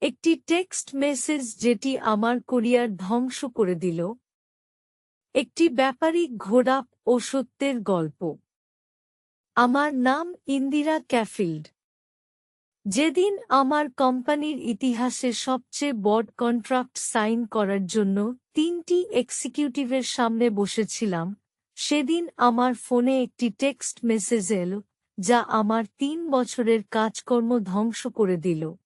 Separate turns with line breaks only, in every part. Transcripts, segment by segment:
একটি text message যেটি আমার কোরিয়ার ধ্বংস করে দিল। একটি ব্যাপারিক ঘোড়া ও সত্যের গল্প। আমার নাম ইন্দিরা ক্যাফিল্ড। যেদিন আমার কোম্পানির ইতিহাসে সবচেয়ে বড় কন্ট্রাক্ট সাইন করার জন্য তিনটি এক্সিকিউটিভের সামনে বসেছিলাম, সেদিন আমার ফোনে একটি টেক্সট মেসেজ এলো, যা আমার তিন বছরের কাজকর্ম ধ্বংস করে দিল।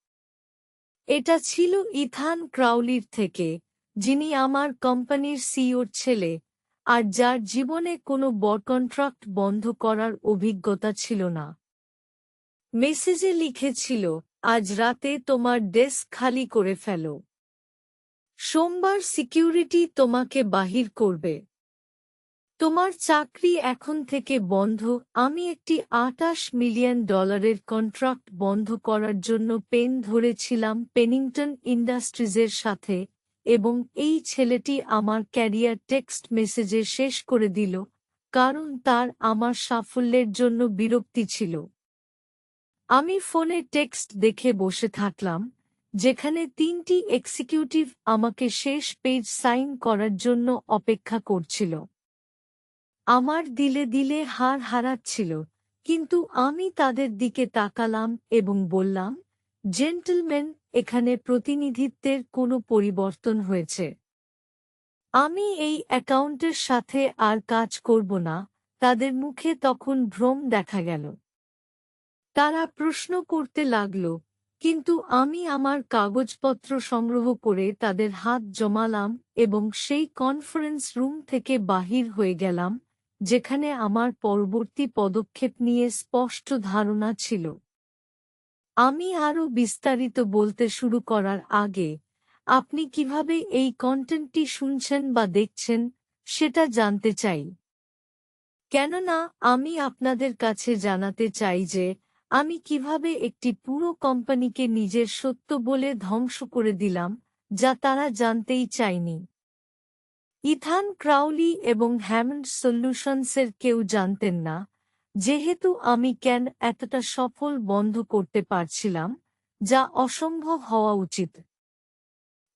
এটা ছিল ইথান ক্রাউলির থেকে, যিনি আমার কোম্পানির সিওর ছেলে, আর যার জীবনে কোনো বড় কন্ট্রাক্ট বন্ধ করার অভিজ্ঞতা ছিল না। মেসেজে লিখেছিল, আজ রাতে তোমার ডেস্ক খালি করে ফেলো। সোমবার সিকিউরিটি তোমাকে বাহির করবে। তোমার চাকরি এখন থেকে বন্ধ, আমি একটি আটাশ মিলিয়ন ডলারের কন্ট্রাক্ট বন্ধ করার জন্য পেন ধরেছিলাম পেনিংটন ইন্ডাস্ট্রিজের সাথে, এবং এই ছেলেটি আমার ক্যারিয়ার টেক্সট মেসেজে শেষ করে দিল, কারণ তার আমার সাফল্যের জন্য বিরক্তি ছিল। আমি ফোনে টেক্সট দেখে বসে থাকলাম, যেখানে তিনটি এক্সিকিউটিভ আমাকে শেষ পেজ সাইন করার জন্য অপেক্ষা করছিল। আমার দিলে দিলে হার হারাচ্ছিল, কিন্তু আমি তাদের দিকে তাকালাম এবং বললাম, জেন্টলম্যান, এখানে প্রতিনিধিত্বের কোনো পরিবর্তন হয়েছে। আমি এই অ্যাকাউন্টের সাথে আর কাজ করব না, তাদের মুখে তখন ভ্রম দেখা গেল। তারা প্রশ্ন করতে লাগল, কিন্তু আমি আমার কাগজপত্র সংগ্রহ করে তাদের হাত জমালাম এবং সেই কনফারেন্স রুম থেকে বাহির হয়ে গেলাম যেখানে আমার পরবর্তী পদক্ষেপ নিয়ে স্পষ্ট ধারণা ছিল। আমি আরও বিস্তারিত বলতে শুরু করার আগে, আপনি কীভাবে এই কন্টেন্টটি শুনছেন বা দেখছেন, সেটা জানতে চাই। কেননা, আমি আপনাদের কাছে জানাতে চাই যে, আমি কীভাবে একটি পুরো কোম্পানিকে নিজের সত্য বলে ধ্বংস করে দিলাম, যা তারা জানতেই চায়নি। ইথান ক্রাউলি এবং হ্যামন্ড সলিউশনসের কেউ জানতেন না, যেহেতু আমি কেন এতটা সফল বন্ধ করতে পারছিলাম, যা অসম্ভব হওয়া উচিত।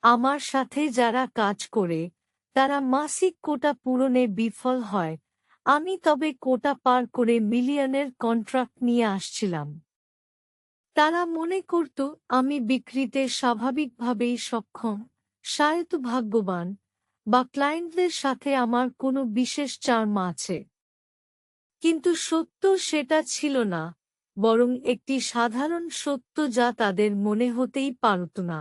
আমার সাথে যারা কাজ করে, তারা মাসিক কোটা পূরণে বিফল হয়, আমি তবে কোটা পার করে মিলিয়নের কন্ট্রাক্ট নিয়ে আসছিলাম। তারা মনে করত, আমি বিক্রিতে স্বাভাবিকভাবেই সক্ষম সায়ত ভাগ্যবান বা ক্লায়েন্টদের সাথে আমার কোনো বিশেষ চার্ম আছে। কিন্তু সত্য সেটা ছিল না, বরং একটি সাধারণ সত্য যা তাদের মনে হতেই পারত না।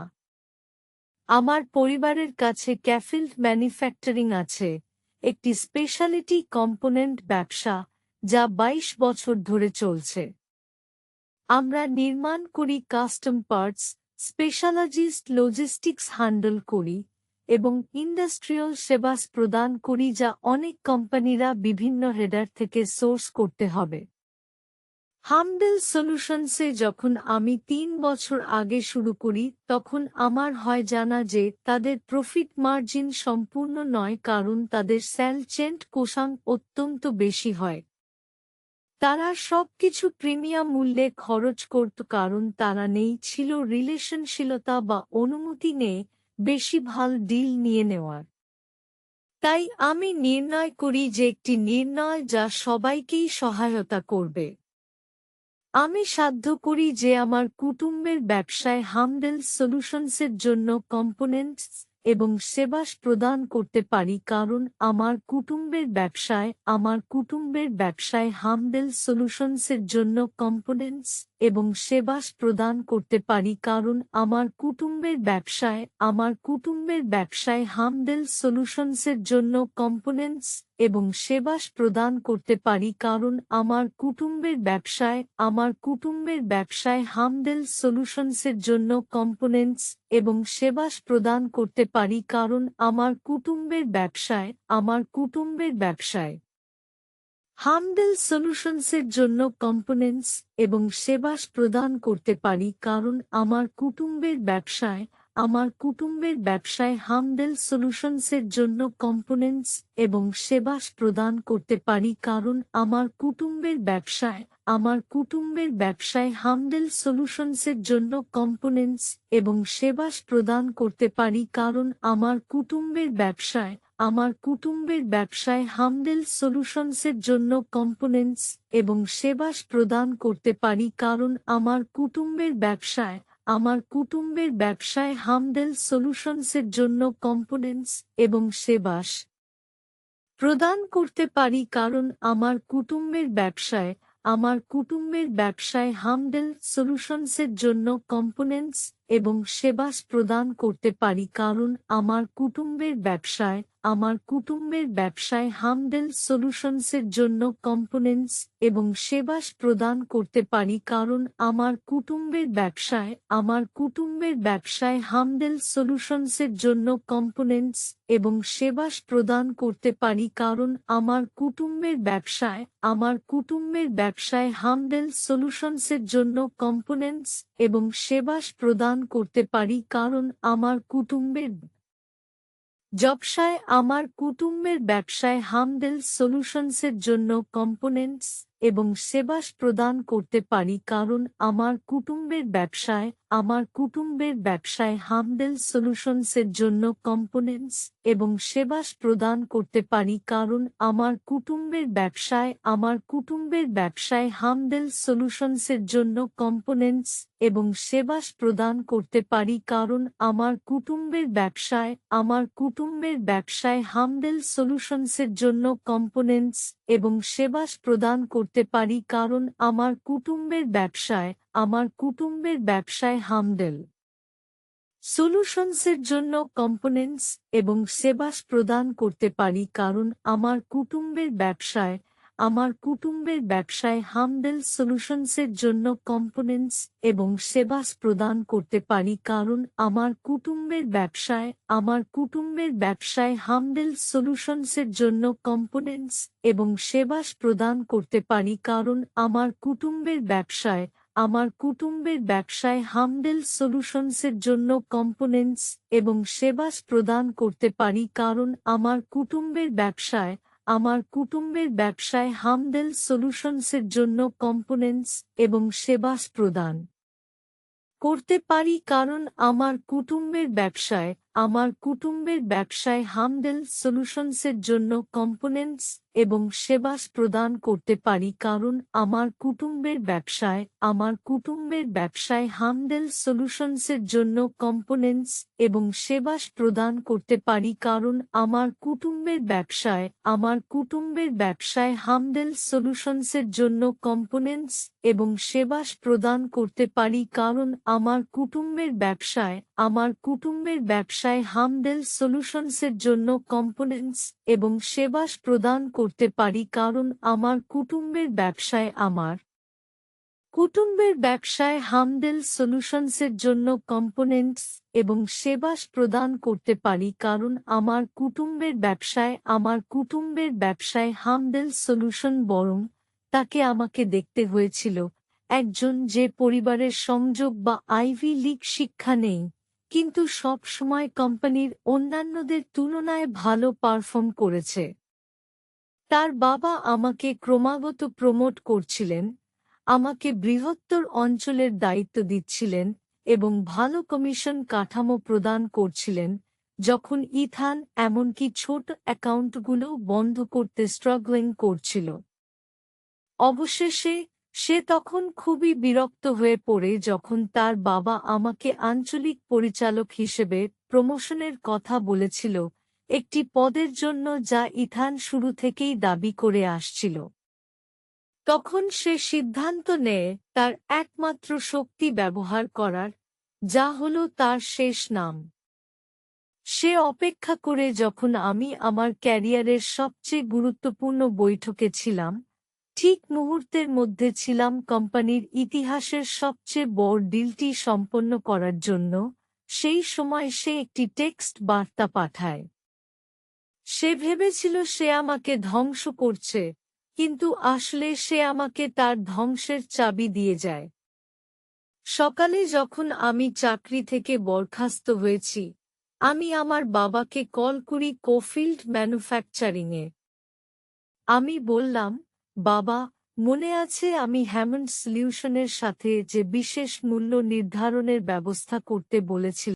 আমার পরিবারের কাছে ক্যাফিল্ড ম্যানুফ্যাক্চারিং আছে, একটি স্পেশালিটি কম্পোনেন্ট ব্যবসা যা ২২ বছর ধরে চলছে। আমরা নির্মাণ করি custom parts specialist logistics handle করি এবং ইন্ডাস্ট্রিয়াল সেবাস প্রদান করি যা অনেক কোম্পানিরা বিভিন্ন হেডার থেকে সোর্স করতে হবে। হামডেল সলিউশনসে যখন আমি তিন বছর আগে শুরু করি, তখন আমার হয় জানা যে তাদের প্রফিট মার্জিন সম্পূর্ণ নয় কারণ তাদের স্যাল চেন্ট কোষাং অত্যন্ত বেশি হয়। তারা সবকিছু প্রিমিয়াম মূল্যে খরচ করত কারণ তারা নেই, ছিল রিলেশনশীলতা বা অনুমতি নেই বেশি ভালো ডিল নিয়ে নেওয়ার। তাই আমি নির্ণয় করি যে একটি নির্ণয় যা সবাইকেই সহায়তা করবে। আমি সাধ্য করি যে আমার কুটুম্বের ব্যবসায় হামডেল সলিউশনসের জন্য কম্পোনেন্টস এবং সেবাস প্রদান করতে পারি কারণ আমার কুটুম্বের ব্যবসায়, আমার কুটুম্বের ব্যবসায় হামডেল সলিউশনসের জন্য কম্পোনেন্টস এবং সেবাস প্রদান করতে পারি কারণ আমার কুটুম্বের ব্যবসায়, আমার কুটুম্বের ব্যবসায় হামডেল সলিউশনসের জন্য কম্পোনেন্টস এবং সেবাস প্রদান করতে পারি কারণ আমার কুটুম্বের ব্যবসায়, আমার কুটুম্বের ব্যবসায় হামডেল সলিউশনসের জন্য কম্পোনেন্টস এবং সেবাস প্রদান করতে পারি কারণ আমার কুটুম্বের ব্যবসায়, আমার কুটুম্বের ব্যবসায়। হামডেল সলিউশনসের জন্য কম্পোনেন্টস এবং সেবাস প্রদান করতে পারি কারণ আমার কুটুম্বের ব্যবসায়, আমার কুটুম্বের ব্যবসায় হামডেল সলিউশনসের জন্য কম্পোনেন্টস এবং সেবাস প্রদান করতে পারি কারণ আমার কুটুম্বের ব্যবসায়, আমার কুটুম্বের ব্যবসায় হামডেল সলিউশনসের জন্য কম্পোনেন্টস এবং সেবাস প্রদান করতে পারি কারণ আমার কুটুম্বের ব্যবসায় আমার কুটুম্বের ব্যবসায় হামডেল সলিউশনসের জন্য কম্পোনেন্টস এবং সেবাস প্রদান করতে পারি কারণ আমার কুটুম্বের ব্যবসায়, আমার কুটুম্বের ব্যবসায় হামডেল সলিউশনসের জন্য কম্পোনেন্টস এবং সেবাস প্রদান করতে পারি কারণ আমার কুটুম্বের ব্যবসায়, আমার কুটুম্বের ব্যবসায় হামডেল সলিউশনসের জন্য কম্পোনেন্টস এবং সেবাস প্রদান করতে পারি কারণ আমার কুটুম্বের ব্যবসায় আমার কুটুম্বের ব্যবসায় হামডেল সলিউশনসের জন্য কম্পোনেন্টস এবং সেবাস প্রদান করতে পারি কারণ আমার কুটুম্বের ব্যবসায়, আমার কুটুম্বের ব্যবসায় হামডেল সলিউশনসের জন্য কম্পোনেন্টস এবং সেবাস প্রদান করতে পারি কারণ আমার কুটুম্বের ব্যবসায়, আমার কুটুম্বের ব্যবসায় হামডেল সলিউশনসের জন্য কম্পোনেন্টস এবং সেবাস প্রদান করতে পারি কারণ আমার কুটুম্বের ব্যবসায় আমার কুটুম্বের ব্যবসায় হামডেল সলিউশনসের জন্য কম্পোনেন্টস এবং সেবাস প্রদান করতে পারি কারণ আমার কুটুম্বের ব্যবসায়, আমার কুটুম্বের ব্যবসায় হামডেল সলিউশনসের জন্য কম্পোনেন্টস এবং সেবাস প্রদান করতে পারি কারণ আমার কুটুম্বের ব্যবসায়, আমার কুটুম্বের ব্যবসায় হামডেল সলিউশনসের জন্য কম্পোনেন্টস এবং সেবাস প্রদান করতে পারি কারণ আমার কুটুম্বের ব্যবসায়, আমার কুটুম্বের ব্যবসায় হামডেল সলিউশনসের জন্য কম্পোনেন্টস এবং সেবাস প্রদান করতে পারি কারণ আমার কুটুম্বের ব্যবসায়, আমার কুটুম্বের ব্যবসায় হামডেল সলিউশনসের জন্য কম্পোনেন্টস এবং সেবাস প্রদান করতে পারি কারণ আমার কুটুম্বের ব্যবসায় আমার কুটুম্বের ব্যবসায় হামডেল সলিউশনসের জন্য কম্পোনেন্টস এবং সেবাস প্রদান করতে পারি কারণ আমার কুটুম্বের ব্যবসায়, আমার কুটুম্বের ব্যবসায় হামডেল সলিউশনসের জন্য কম্পোনেন্টস এবং সেবাস প্রদান করতে পারি কারণ আমার কুটুম্বের ব্যবসায়, আমার কুটুম্বের ব্যবসায় হামডেল সলিউশনসের জন্য কম্পোনেন্টস এবং সেবাস প্রদান করতে পারি কারণ আমার কুটুম্বের ব্যবসায় আমার কুটুম্বের ব্যবসায় হামডেল সলিউশনসের জন্য কম্পোনেন্টস এবং সেবাস প্রদান করতে পারি কারণ আমার কুটুম্বের ব্যবসায় আমার কুটুম্বের ব্যবসায় হামডেল সলিউশনসের জন্য কম্পোনেন্টস এবং সেবাস প্রদান করতে পারি কারণ আমার কুটুম্বের ব্যবসায়, আমার কুটুম্বের ব্যবসায় হামডেল সলিউশনসের জন্য কম্পোনেন্টস এবং সেবাস প্রদান করতে পারি কারণ আমার কুটুম্বের ব্যবসায়, আমার কুটুম্বের ব্যবসায় হামডেল সলিউশনসের জন্য কম্পোনেন্টস এবং সেবাস প্রদান করতে পারি কারণ আমার কুটুম্বের ব্যবসায়, আমার কুটুম্বের ব্যবসায় হামডেল সলিউশনসের জন্য কম্পোনেন্টস এবং সেবাস প্রদান করতে পারি কারণ আমার কুটুম্বের ব্যবসায় আমার কুটুম্বের ব্যবসায় হামডেল সলিউশনসের জন্য কম্পোনেন্টস এবং সেবাস প্রদান করতে পারি কারণ আমার কুটুম্বের ব্যবসায় আমার কুটুম্বের ব্যবসায় হামডেল সলিউশন বরং তাকে আমাকে দেখতে হয়েছিল। একজন যে পরিবারের সংযোগ বা আইভি লিগ শিক্ষা নেই। কিন্তু সব সময় কোম্পানির অন্যান্যদের তুলনায় ভালো পারফর্ম করেছে। তার বাবা আমাকে ক্রমাগত প্রমোট করছিলেন, আমাকে বৃহত্তর অঞ্চলের দায়িত্ব দিচ্ছিলেন এবং ভালো কমিশন কাঠামো প্রদান করছিলেন যখন ইথান এমনকি ছোট অ্যাকাউন্টগুলো বন্ধ করতে স্ট্রাগলিং করছিল। অবশেষে সে তখন খুবই বিরক্ত হয়ে পড়ে যখন তার বাবা আমাকে আঞ্চলিক পরিচালক হিসেবে প্রমোশনের কথা বলেছিল, একটি পদের জন্য যা ইথান শুরু থেকেই দাবি করে আসছিল। তখন সে সিদ্ধান্ত নেয় তার একমাত্র শক্তি ব্যবহার করার, যা হল তার শেষ নাম। সে অপেক্ষা করে যখন আমি আমার ক্যারিয়ারের সবচেয়ে গুরুত্বপূর্ণ বৈঠকে ছিলাম ঠিক মুহূর্তের মধ্যে ছিলাম কোম্পানির ইতিহাসের সবচেয়ে বড় ডিলটি সম্পন্ন করার জন্য। সেই সময় সে একটি টেক্সট বার্তা পাঠায়। সে ভেবেছিল সে আমাকে ধ্বংস করছে, কিন্তু আসলে সে আমাকে তার ধ্বংসের চাবি দিয়ে যায়। সকালে যখন আমি চাকরি থেকে বরখাস্ত হয়েছি, আমি আমার বাবাকে কল করি কোফিল্ড ম্যানুফ্যাকচারিংয়ে। আমি বললাম বাবা মনে আছে আমি হ্যামন্ড সলিউশনের সাথে যে বিশেষ মূল্য নির্ধারণের ব্যবস্থা করতে বলেছিলাম।